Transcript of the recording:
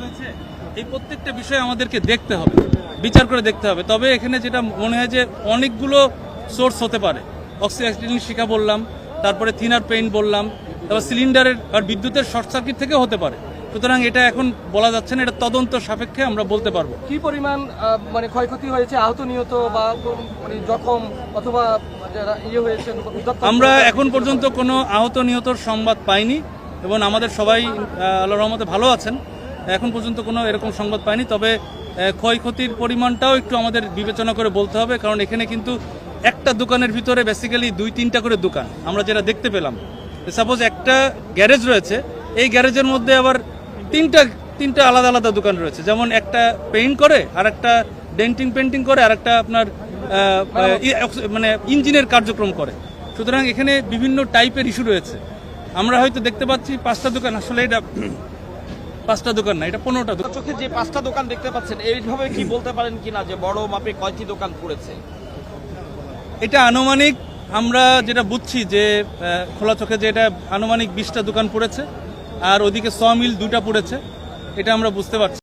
হয়েছে এই প্রত্যেকটা বিষয় আমাদেরকে দেখতে হবে বিচার করে দেখতে হবে। তবে এখানে যেটা মনে হয় যে অনেকগুলো সোর্স হতে পারে। অক্সিজেন শিখা বললাম তারপরে থিনার পেইন্ট বললাম তারপর সিলিন্ডারের আর বিদ্যুতের শর্ট সার্কিট থেকে হতে পারে। সুতরাং এটা এখন বলা যাচ্ছে না এটা তদন্ত সাপেক্ষে আমরা বলতে পারব। কি পরিমাণ মানে ক্ষয়ক্ষতি হয়েছে আহত নিহত বা মানে জখম অথবা ইয়ে হয়েছে আমরা এখন পর্যন্ত কোনো আহত নিহতর সংবাদ পাইনি এবং আমাদের সবাই আল্লাহ রহমতে ভালো আছেন। এখন পর্যন্ত কোনো এরকম সংবাদ পাইনি। তবে ক্ষয়ক্ষতির পরিমাণটাও একটু আমাদের বিবেচনা করে বলতে হবে, কারণ এখানে কিন্তু একটা দোকানের ভিতরে বেসিক্যালি দুই, তিনটা করে দোকান। আমরা যেটা দেখতে পেলাম সাপোজ একটা গ্যারেজ রয়েছে, এই গ্যারেজের মধ্যে আবার তিনটা তিনটা আলাদা আলাদা দোকান রয়েছে। যেমন একটা পেইন্ট করে, আর একটা ডেন্টিং পেন্টিং করে, আর একটা আপনার মানে ইঞ্জিনের কার্যক্রম করে। সুতরাং এখানে বিভিন্ন টাইপের ইস্যু রয়েছে। আমরা হয়তো দেখতে পাচ্ছি পাঁচটা দোকান, আসলে এটা পাঁচটা দোকান না এটা পনেরোটা দোকান। চোখে যে পাঁচটা দোকান দেখতে পাচ্ছেন এইভাবে কি বলতে পারেন কিনা যে বড় মাপে কয়টি দোকান পড়েছে? এটা আনুমানিক আমরা যেটা বুঝছি যে খোলা চোখে যে এটা আনুমানিক বিশটা দোকান পড়েছে আর ওদিকে স মিল দুটা পড়েছে এটা আমরা বুঝতে পারছি।